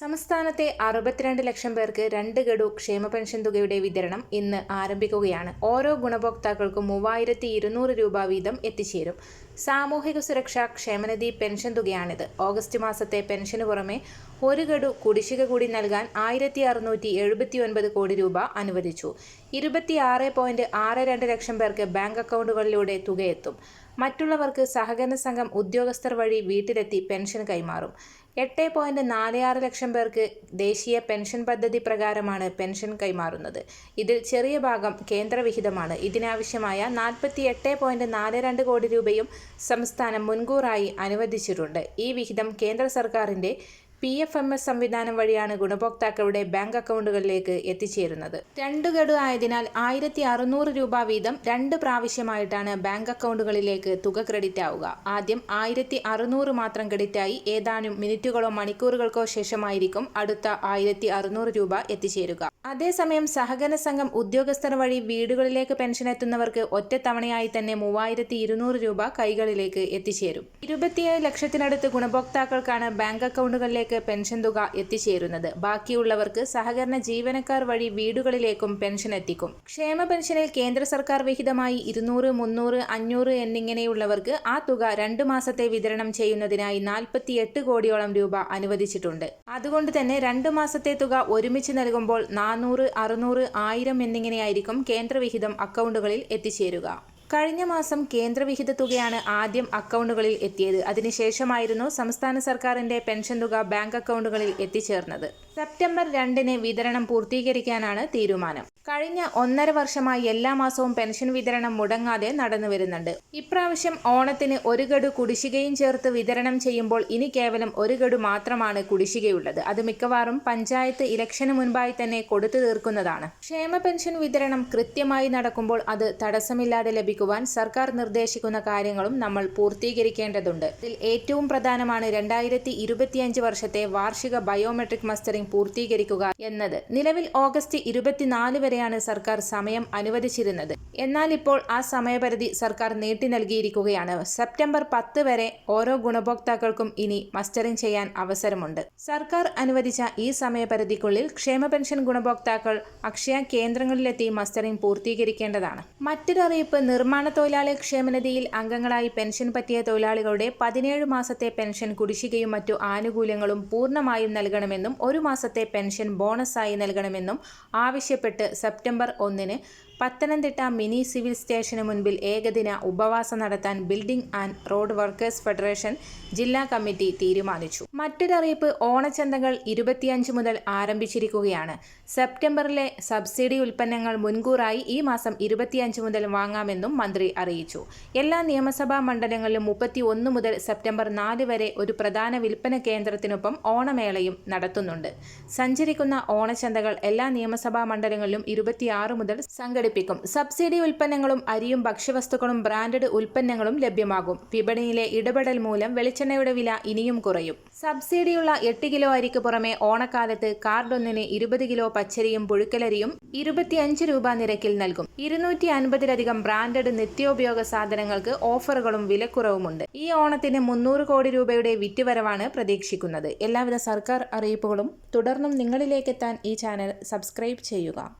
സംസ്ഥാനത്തെ അറുപത്തിരണ്ട് ലക്ഷം പേർക്ക് രണ്ട് ഗഡു ക്ഷേമ പെൻഷൻ തുകയുടെ വിതരണം ഇന്ന് ആരംഭിക്കുകയാണ്. ഓരോ ഗുണഭോക്താക്കൾക്കും മൂവായിരത്തി ഇരുന്നൂറ് രൂപ വീതം എത്തിച്ചേരും. സാമൂഹിക സുരക്ഷാ ക്ഷേമനിധി പെൻഷൻ തുകയാണിത്. ഓഗസ്റ്റ് മാസത്തെ പെൻഷന് പുറമെ ഒരു ഗഡു കുടിശ്ശിക കൂടി നൽകാൻ ആയിരത്തി അറുന്നൂറ്റി എഴുപത്തി ഒൻപത് കോടി രൂപ അനുവദിച്ചു. ഇരുപത്തിയാറ് പോയിന്റ് ആറ് രണ്ട് ലക്ഷം പേർക്ക് ബാങ്ക് അക്കൗണ്ടുകളിലൂടെ തുകയെത്തും. മറ്റുള്ളവർക്ക് സഹകരണ സംഘം ഉദ്യോഗസ്ഥർ വഴി വീട്ടിലെത്തി പെൻഷൻ കൈമാറും. എട്ട് പോയിന്റ് നാല് ആറ് ലക്ഷം പേർക്ക് ദേശീയ പെൻഷൻ പദ്ധതി പ്രകാരമാണ് പെൻഷൻ കൈമാറുന്നത്. ഇതിൽ ചെറിയ ഭാഗം കേന്ദ്രവിഹിതമാണ്. ഇതിനാവശ്യമായ നാൽപ്പത്തി എട്ട് പോയിന്റ് നാല് രണ്ട് കോടി രൂപയും സംസ്ഥാനം മുൻകൂറായി അനുവദിച്ചിട്ടുണ്ട്. ഈ വിഹിതം കേന്ദ്ര സർക്കാരിന്റെ പി എഫ് എം എസ് സംവിധാനം വഴിയാണ് ഗുണഭോക്താക്കളുടെ ബാങ്ക് അക്കൗണ്ടുകളിലേക്ക് എത്തിച്ചേരുന്നത്. രണ്ട് ഗഡു ആയതിനാൽ ആയിരത്തി അറുന്നൂറ് രൂപ വീതം രണ്ട് പ്രാവശ്യമായിട്ടാണ് ബാങ്ക് അക്കൗണ്ടുകളിലേക്ക് തുക ക്രെഡിറ്റ് ആവുക. ആദ്യം ആയിരത്തി അറുന്നൂറ് മാത്രം ക്രെഡിറ്റായി ഏതാനും മിനിറ്റുകളോ മണിക്കൂറുകൾക്കോ ശേഷമായിരിക്കും അടുത്ത ആയിരത്തി അറുന്നൂറ് രൂപ എത്തിച്ചേരുക. അതേസമയം സഹകരണ സംഘം ഉദ്യോഗസ്ഥർ വഴി വീടുകളിലേക്ക് പെൻഷൻ എത്തുന്നവർക്ക് ഒറ്റത്തവണയായി തന്നെ മൂവായിരത്തി ഇരുന്നൂറ് രൂപ കൈകളിലേക്ക് എത്തിച്ചേരും. ഇരുപത്തിയേഴ് ലക്ഷത്തിനടുത്ത് ഗുണഭോക്താക്കൾക്കാണ് ബാങ്ക് അക്കൗണ്ടുകളിലേക്ക് പെൻഷൻ തുക എത്തിച്ചേരുന്നത്. ബാക്കിയുള്ളവർക്ക് സഹകരണ ജീവനക്കാർ വഴി വീടുകളിലേക്കും പെൻഷൻ എത്തിക്കും. ക്ഷേമ പെൻഷനിൽ കേന്ദ്ര സർക്കാർ വിഹിതമായി ഇരുന്നൂറ് മുന്നൂറ് അഞ്ഞൂറ് എന്നിങ്ങനെയുള്ളവർക്ക് ആ തുക രണ്ടു മാസത്തെ വിതരണം ചെയ്യുന്നതിനായി നാൽപ്പത്തിയെട്ട് കോടിയോളം രൂപ അനുവദിച്ചിട്ടുണ്ട്. അതുകൊണ്ട് തന്നെ രണ്ടു മാസത്തെ തുക ഒരുമിച്ച് നൽകുമ്പോൾ നാനൂറ് അറുന്നൂറ് ആയിരം എന്നിങ്ങനെയായിരിക്കും കേന്ദ്രവിഹിതം അക്കൗണ്ടുകളിൽ എത്തിച്ചേരുക. കഴിഞ്ഞ മാസം കേന്ദ്രവിഹിത തുകയാണ് ആദ്യം അക്കൗണ്ടുകളിൽ എത്തിയത്. അതിനുശേഷമായിരുന്നു സംസ്ഥാന സർക്കാരിന്റെ പെൻഷൻ തുക ബാങ്ക് അക്കൗണ്ടുകളിൽ എത്തിച്ചേർന്നത്. സെപ്റ്റംബർ രണ്ടിന് വിതരണം പൂർത്തീകരിക്കാനാണ് തീരുമാനം. കഴിഞ്ഞ ഒന്നര വർഷമായി എല്ലാ മാസവും പെൻഷൻ വിതരണം മുടങ്ങാതെ നടന്നു വരുന്നുണ്ട്. ഇപ്രാവശ്യം ഓണത്തിന് ഒരു ഗഡു കുടിശ്ശികയും ചേർത്ത് വിതരണം ചെയ്യുമ്പോൾ ഇനി കേവലം ഒരു ഗഡു മാത്രമാണ് കുടിശ്ശികയുള്ളത്. അത് മിക്കവാറും പഞ്ചായത്ത് ഇലക്ഷന് മുൻപായി തന്നെ കൊടുത്തു തീർക്കുന്നതാണ്. ക്ഷേമ പെൻഷൻ വിതരണം കൃത്യമായി നടക്കുമ്പോൾ അത് തടസ്സമില്ലാതെ ലഭിക്കുവാൻ സർക്കാർ നിർദ്ദേശിക്കുന്ന കാര്യങ്ങളും നമ്മൾ പൂർത്തീകരിക്കേണ്ടതുണ്ട്. ഇതിൽ ഏറ്റവും പ്രധാനമാണ് രണ്ടായിരത്തി വർഷത്തെ വാർഷിക ബയോമെട്രിക് മസ്റ്ററിംഗ് പൂർത്തീകരിക്കുക എന്നത് നിലവിൽ ഓഗസ്റ്റ് ഇരുപത്തിനാല് വരെയാണ് സർക്കാർ സമയം അനുവദിച്ചിരുന്നത്. എന്നാൽ ഇപ്പോൾ ആ സമയപരിധി സർക്കാർ നീട്ടി നൽകിയിരിക്കുകയാണ്. സെപ്റ്റംബർ പത്ത് വരെ ഓരോ ഗുണഭോക്താക്കൾക്കും ഇനി മസ്റ്ററിംഗ് ചെയ്യാൻ അവസരമുണ്ട്. സർക്കാർ അനുവദിച്ച ഈ സമയപരിധിക്കുള്ളിൽ ക്ഷേമ പെൻഷൻ ഗുണഭോക്താക്കൾ അക്ഷയ കേന്ദ്രങ്ങളിലെത്തി മസ്റ്ററിംഗ് പൂർത്തീകരിക്കേണ്ടതാണ്. മറ്റൊരു അറിയിപ്പ് നിർമ്മാണ തൊഴിലാളി ക്ഷേമനിധിയിൽ അംഗങ്ങളായി പെൻഷൻ പറ്റിയ തൊഴിലാളികളുടെ പതിനേഴ് മാസത്തെ പെൻഷൻ കുടിശ്ശികയും മറ്റു ആനുകൂല്യങ്ങളും പൂർണമായും നൽകണമെന്നും ഒരു മാസത്തെ പെൻഷൻ ബോണസായി നൽകണമെന്നും ആവശ്യപ്പെട്ട് സെപ്റ്റംബർ ഒന്നിന് പത്തനംതിട്ട മിനി സിവിൽ സ്റ്റേഷന് മുൻപിൽ ഏകദിന ഉപവാസം നടത്താൻ building and road workers federation ജില്ലാ കമ്മിറ്റി തീരുമാനിച്ചു. മറ്റൊരറിയിപ്പ് ഓണച്ചന്തകൾ ഇരുപത്തിയഞ്ച് മുതൽ ആരംഭിച്ചിരിക്കുകയാണ്. സെപ്റ്റംബറിലെ സബ്സിഡി ഉൽപ്പന്നങ്ങൾ മുൻകൂറായി ഈ മാസം ഇരുപത്തിയഞ്ച് മുതൽ വാങ്ങാമെന്നും മന്ത്രി അറിയിച്ചു. എല്ലാ നിയമസഭാ മണ്ഡലങ്ങളിലും മുപ്പത്തി ഒന്ന് മുതൽ സെപ്റ്റംബർ നാല് വരെ ഒരു പ്രധാന വിൽപ്പന കേന്ദ്രത്തിനൊപ്പം ഓണമേളയും നടത്തുന്നുണ്ട്. സഞ്ചരിക്കുന്ന ഓണച്ചന്തകൾ എല്ലാ നിയമസഭാ മണ്ഡലങ്ങളിലും ഇരുപത്തിയാറ് മുതൽ സംഘടിപ്പിക്കും. സംഘടിപ്പിക്കും. സബ്സിഡി ഉൽപ്പന്നങ്ങളും അരിയും ഭക്ഷ്യവസ്തുക്കളും ബ്രാൻഡഡ് ഉൽപ്പന്നങ്ങളും ലഭ്യമാകും. വിപണിയിലെ ഇടപെടൽ മൂലം വെളിച്ചെണ്ണയുടെ വില ഇനിയും കുറയും. സബ്സിഡിയുള്ള എട്ട് കിലോ അരിക്ക് പുറമെ ഓണക്കാലത്ത് കാർഡൊന്നിന് ഇരുപത് കിലോ പച്ചരിയും പുഴുക്കലരിയും ഇരുപത്തിയഞ്ച് രൂപ നിരക്കിൽ നൽകും. ഇരുന്നൂറ്റി അൻപതിലധികം ബ്രാൻഡഡ് നിത്യോപയോഗ സാധനങ്ങൾക്ക് ഓഫറുകളും വിലക്കുറവുമുണ്ട്. ഈ ഓണത്തിന് മുന്നൂറ് കോടി രൂപയുടെ വിറ്റുവരവാണ് പ്രതീക്ഷിക്കുന്നത്. എല്ലാവിധ സർക്കാർ അറിയിപ്പുകളും തുടർന്നും നിങ്ങളിലേക്കെത്താൻ ഈ ചാനൽ സബ്സ്ക്രൈബ് ചെയ്യുക.